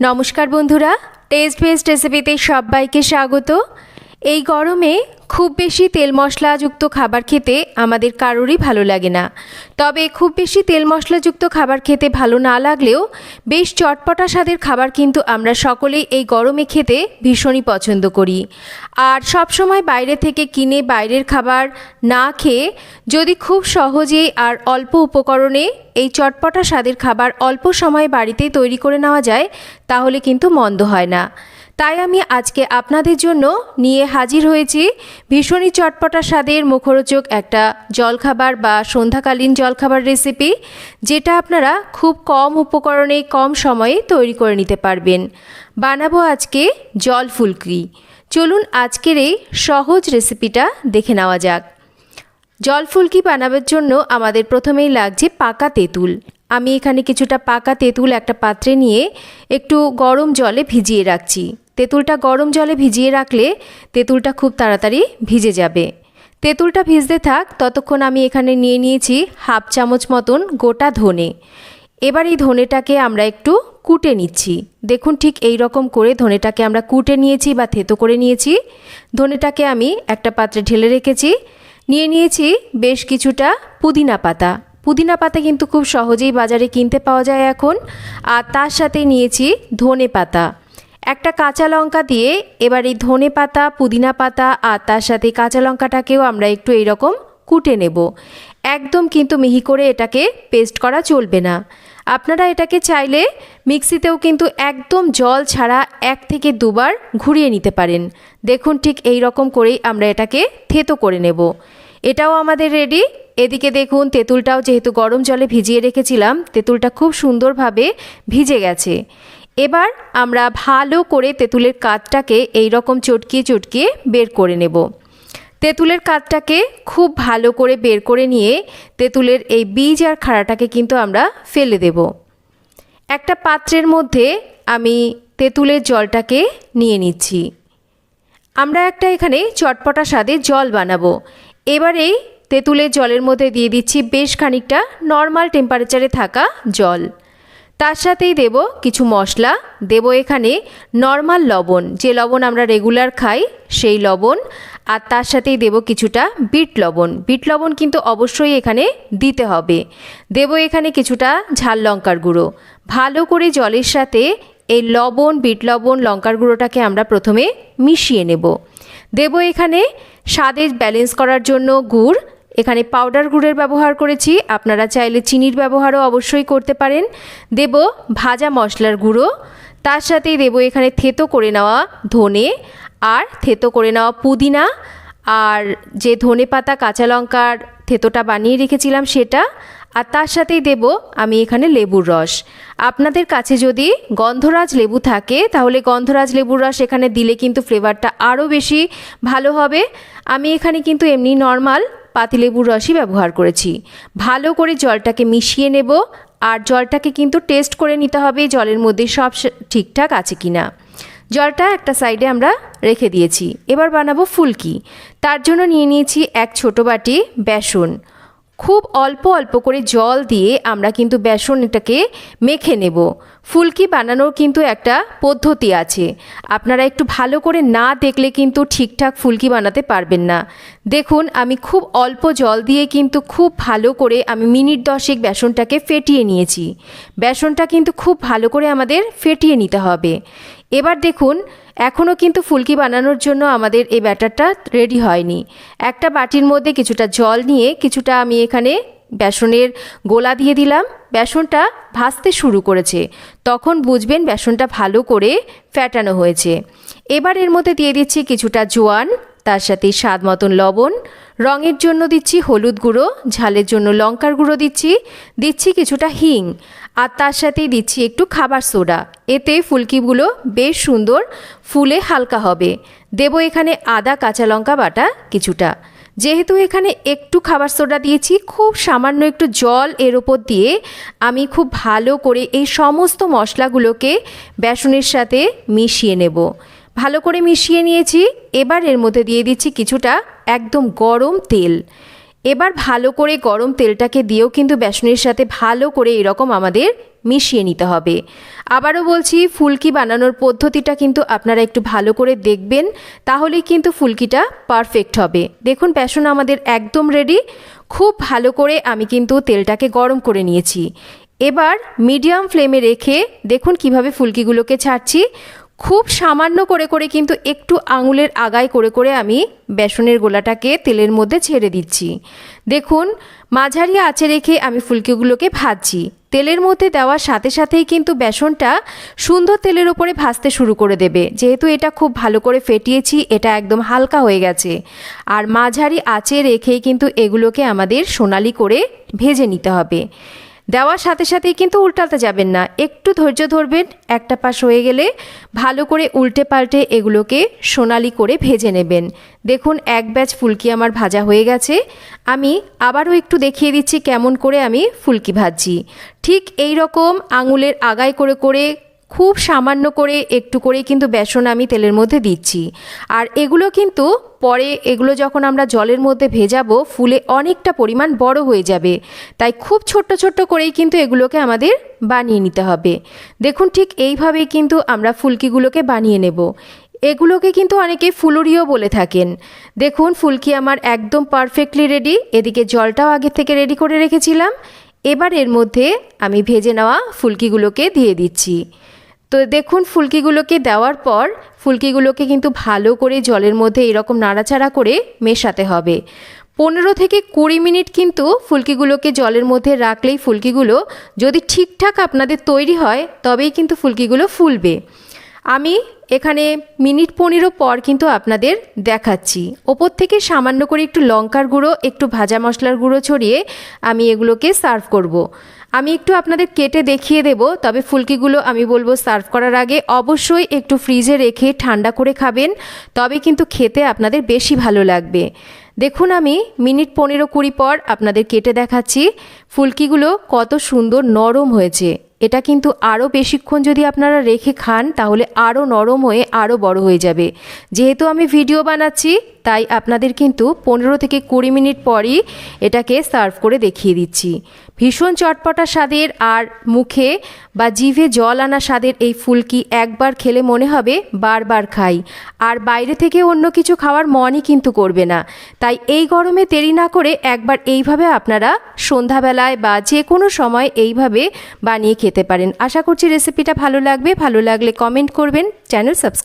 নমস্কার বন্ধুরা test best রেসিপিতে সবাইকে স্বাগত। এই গরমে খুব বেশি তেল মশলাযুক্ত খাবার খেতে আমাদের কারোরই ভালো লাগে না। তবে খুব বেশি তেল মশলাযুক্ত খাবার খেতে ভালো না লাগলেও বেশ চটপটা স্বাদের খাবার কিন্তু আমরা সকলেই এই গরমে খেতে ভীষণই পছন্দ করি। আর সবসময় বাইরে থেকে কিনে বাইরের খাবার না খেয়ে যদি খুব সহজেই আর অল্প উপকরণে এই চটপটা স্বাদের খাবার অল্প সময়ে বাড়িতেই তৈরি করে নেওয়া যায়, তাহলে কিন্তু মন্দ হয় না। তাই আমি আজকে আপনাদের জন্য নিয়ে হাজির হয়েছি ভীষণই চটপটা স্বাদের মুখরোচক একটা জলখাবার বা সন্ধ্যাকালীন জলখাবার রেসিপি যেটা আপনারা খুব কম উপকরণে, কম সময়ে তৈরি করে নিতে পারবেন। বানাবো আজকে জল ফুলকি। চলুন আজকের এই সহজ রেসিপিটা দেখে নেওয়া যাক। জল ফুলকি বানাবার জন্য আমাদের প্রথমেই লাগছে পাকা তেঁতুল। আমি এখানে কিছুটা পাকা তেঁতুল একটা পাত্রে নিয়ে একটু গরম জলে ভিজিয়ে রাখছি। তেঁতুলটা গরম জলে ভিজিয়ে রাখলে তেঁতুলটা খুব তাড়াতাড়ি ভিজে যাবে। তেঁতুলটা ভিজতে থাক, ততক্ষণ আমি এখানে নিয়ে নিয়েছি হাফ চামচ মতন গোটা ধনে। এবার এই ধনেটাকে আমরা একটু কুটে নিচ্ছি। দেখুন ঠিক এই রকম করে ধনেটাকে আমরা কুটে নিয়েছি বা থেতো করে নিয়েছি। ধনেটাকে আমি একটা পাত্রে ঢেলে রেখেছি। নিয়ে নিয়েছি বেশ কিছুটা পুদিনা পাতা। পুদিনা পাতা কিন্তু খুব সহজেই বাজারে কিনতে পাওয়া যায় এখন। আর তার সাথে নিয়েছি ধনে পাতা। একটা কাঁচা লঙ্কা দিয়ে এবার এই ধনে পাতা, পুদিনা পাতা আর তার সাথে কাঁচা লঙ্কাটাকেও আমরা একটু এইরকম কুটে নেব। একদম কিন্তু মিহি করে এটাকে পেস্ট করা চলবে না। আপনারা এটাকে চাইলে মিক্সিতেও কিন্তু একদম জল ছাড়া এক থেকে দুবার ঘুরিয়ে নিতে পারেন। দেখুন ঠিক এই রকম করেই আমরা এটাকে থেতো করে নেব। এটাও আমাদের রেডি। এদিকে দেখুন তেঁতুলটাও যেহেতু গরম জলে ভিজিয়ে রেখেছিলাম, তেঁতুলটা খুব সুন্দরভাবে ভিজে গেছে। এবার আমরা ভালো করে তেঁতুলের কাঠটাকে এই রকম চটকিয়ে চটকিয়ে বের করে নেব। তেঁতুলের কাঠটাকে খুব ভালো করে বের করে নিয়ে তেঁতুলের এই বীজ আর খাড়াটাকে কিন্তু আমরা ফেলে দেব। একটা পাত্রের মধ্যে আমি তেঁতুলের জলটাকে নিয়ে নিচ্ছি। আমরা একটা এখানে চটপটা স্বাদে জল বানাবো। এবারেই তেঁতুলের জলের মধ্যে দিয়ে দিচ্ছি বেশ খানিকটা নর্মাল টেম্পারেচারে থাকা জল। তার সাথেই দেব কিছু মশলা। দেব এখানে নর্মাল লবণ। যে লবণ আমরা রেগুলার খাই, সেই লবণ। আর তার সাথেই দেব কিছুটা বিট লবণ। বিট লবণ কিন্তু অবশ্যই এখানে দিতে হবে। দেব এখানে কিছুটা ঝাল লঙ্কার গুঁড়ো। ভালো করে জলের সাথে এই লবণ, বিট লবণ, লঙ্কার গুঁড়োটাকে আমরা প্রথমে মিশিয়ে নেব। দেব এখানে স্বাদের ব্যালেন্স করার জন্য গুড় এখানে পাউডার গুড়ের ব্যবহার করেছি। আপনারা চাইলে চিনির ব্যবহারও অবশ্যই করতে পারেন। দেব ভাজা মশলার গুঁড়ো। তার সাথেই দেব এখানে থেতো করে নেওয়া ধনে আর থেতো করে নেওয়া পুদিনা। আর যে ধনে পাতা কাঁচা লঙ্কার থেতোটা বানিয়ে রেখেছিলাম সেটা। আর তার সাথেই দেব আমি এখানে লেবুর রস। আপনাদের কাছে যদি গন্ধরাজ লেবু থাকে, তাহলে গন্ধরাজ লেবুর রস এখানে দিলে কিন্তু ফ্লেভারটা আরও বেশি ভালো হবে। আমি এখানে কিন্তু এমনি নর্মাল পাতিলেবুর রসই ব্যবহার করেছি। ভালো করে জলটাকে মিশিয়ে নেব, আর জলটাকে কিন্তু টেস্ট করে নিতে হবে জলের মধ্যে সব ঠিকঠাক আছে কি না জলটা একটা সাইডে আমরা রেখে দিয়েছি। এবার বানাবো ফুলকি। তার জন্য নিয়ে নিয়েছি এক ছোটো বাটি বেসন। খুব অল্প অল্প করে জল দিয়ে আমরা কিন্তু বেসনটাকে মেখে নেব। ফুলকি বানানোর কিন্তু একটা পদ্ধতি আছে। আপনারা একটু ভালো করে না দেখলে কিন্তু ঠিকঠাক ফুলকি বানাতে পারবেন না। দেখুন, আমি খুব অল্প জল দিয়ে কিন্তু খুব ভালো করে আমি মিনিট দশেক বেসনটাকে ফেটিয়ে নিয়েছি। বেসনটা কিন্তু খুব ভালো করে আমাদের ফেটিয়ে নিতে হবে। এবার দেখুন এখনও কিন্তু ফুলকি বানানোর জন্য আমাদের এই ব্যাটারটা রেডি হয়নি। একটা বাটির মধ্যে কিছুটা জল নিয়ে কিছুটা আমি এখানে বেসনের গোলা দিয়ে দিলাম। বেসনটা ভাজতে শুরু করেছে। তখন বুঝবেন বেসনটা ভালো করে ফ্যাটানো হয়েছে। এবার এর মধ্যে দিয়ে দিচ্ছি কিছুটা জোয়ান, তার সাথে স্বাদ মতন লবণ। রঙের জন্য দিচ্ছি হলুদ গুঁড়ো, ঝালের জন্য লঙ্কার গুঁড়ো দিচ্ছি। দিচ্ছি কিছুটা হিং। আর তার সাথেই দিচ্ছি একটু খাবার সোডা। এতে ফুলকিগুলো বেশ সুন্দর ফুলে হালকা হবে। দেব এখানে আদা, কাঁচা লঙ্কা বাটা কিছুটা। যেহেতু এখানে একটু খাবার সোডা দিয়েছি, খুব সামান্য একটু জল এর ওপর দিয়ে আমি খুব ভালো করে এই সমস্ত মশলাগুলোকে বেসনের সাথে মিশিয়ে নেব। ভালো করে মিশিয়ে নিয়েছি। এবার এর মধ্যে দিয়ে দিচ্ছি কিছুটা একদম গরম তেল। এবার ভালো করে গরম তেলটাকে দিয়েও কিন্তু বেসনের সাথে ভালো করে এরকম আমাদের মিশিয়ে নিতে হবে। আবারও বলছি, ফুলকি বানানোর পদ্ধতিটা কিন্তু আপনারা একটু ভালো করে দেখবেন, তাহলেই কিন্তু ফুলকিটা পারফেক্ট হবে। দেখুন, বেসন আমাদের একদম রেডি খুব ভালো করে আমি কিন্তু তেলটাকে গরম করে নিয়েছি। এবার মিডিয়াম ফ্লেমে রেখে দেখুন কীভাবে ফুলকিগুলোকে ছাড়ছি। খুব সামান্য করে করে কিন্তু একটু আঙুলের আগায় করে করে আমি বেসনের গোলাটাকে তেলের মধ্যে ছেড়ে দিচ্ছি। দেখুন, মাঝারি আঁচে রেখে আমি ফুলকিগুলোকে ভাজছি। তেলের মধ্যে দেওয়ার সাথে সাথেই কিন্তু বেসনটা সুন্দর তেলের ওপরে ভাজতে শুরু করে দেবে। যেহেতু এটা খুব ভালো করে ফেটিয়েছি, এটা একদম হালকা হয়ে গেছে। আর মাঝারি আঁচে রেখেই কিন্তু এগুলোকে আমাদের সোনালি করে ভেজে নিতে হবে। দেওয়ার সাথে সাথেই কিন্তু উল্টাতে যাবেন না। একটু ধৈর্য ধরবেন, একটা পাশ হয়ে গেলে ভালো করে উল্টে পাল্টে এগুলোকে সোনালি করে ভেজে নেবেন। দেখুন, এক ব্যাচ ফুলকি আমার ভাজা হয়ে গেছে। আমি আবারও একটু দেখিয়ে দিচ্ছি কেমন করে আমি ফুলকি ভাজছি। ঠিক এই রকম আঙুলের আগায় করে করে খুব সামান্য করে, একটু করে কিন্তু বেসন আমি তেলের মধ্যে দিচ্ছি। আর এগুলো কিন্তু পরে, এগুলো যখন আমরা জলের মধ্যে ভেজাবো, ফুলে অনেকটা পরিমাণ বড় হয়ে যাবে। তাই খুব ছোট্ট ছোট্ট করেই কিন্তু এগুলোকে আমাদের বানিয়ে নিতে হবে। দেখুন ঠিক এইভাবেই কিন্তু আমরা ফুলকিগুলোকে বানিয়ে নেব। এগুলোকে কিন্তু অনেকে ফুলুরিও বলে থাকেন। দেখুন, ফুলকি আমার একদম পারফেক্টলি রেডি এদিকে জলটাও আগে থেকে রেডি করে রেখেছিলাম। এবার এর মধ্যে আমি ভেজে নেওয়া ফুলকিগুলোকে দিয়ে দিচ্ছি। তো দেখুন, ফুলকিগুলোকে দেওয়ার পর ফুলকিগুলোকে কিন্তু ভালো করে জলের মধ্যে এরকম নাড়াচাড়া করে মেশাতে হবে। পনেরো থেকে কুড়ি মিনিট কিন্তু ফুলকিগুলোকে জলের মধ্যে রাখলেই ফুলকিগুলো যদি ঠিকঠাক আপনাদের তৈরি হয়, তবেই কিন্তু ফুলকিগুলো ফুলবে। আমি এখানে মিনিট পনেরো পর কিন্তু আপনাদের দেখাচ্ছি। ওপর থেকে সামান্য করে একটু লঙ্কার গুঁড়ো, একটু ভাজা মশলার গুঁড়ো ছড়িয়ে আমি এগুলোকে সার্ভ করব। আমি একটু আপনাদের কেটে দেখিয়ে দেব, তবে ফুলকিগুলো আমি বলব সার্ভ করার আগে অবশ্যই একটু ফ্রিজে রেখে ঠান্ডা করে খাবেন, তবে কিন্তু খেতে আপনাদের বেশি ভালো লাগবে। দেখুন আমি মিনিট পনেরো কুড়ি পর আপনাদের কেটে দেখাচ্ছি, ফুলকিগুলো কত সুন্দর নরম হয়েছে। এটা কিন্তু আরও বেশিক্ষণ যদি আপনারা রেখে খান, তাহলে আরও নরম হয়ে আরও বড় হয়ে যাবে। যেহেতু আমি ভিডিও বানাচ্ছি তাই আপনাদের কিন্তু পনেরো থেকে কুড়ি মিনিট পরই এটাকে সার্ভ করে দেখিয়ে দিচ্ছি। ভীষণ চটপটা স্বাদের আর মুখে বা জিভে জল আনা স্বাদের এই ফুলকি একবার খেলে মনে হবে বারবার খাই। আর বাইরে থেকে অন্য কিছু খাওয়ার মনই কিন্তু করবে না। তাই এই গরমে দেরি না করে একবার এইভাবে আপনারা সন্ধ্যাবেলায় বা যে কোনো সময় এইভাবে বানিয়ে খেতে পারেন। আশা করছি রেসিপিটা ভালো লাগবে। ভালো লাগলে কমেন্ট করবেন। Channel subscribe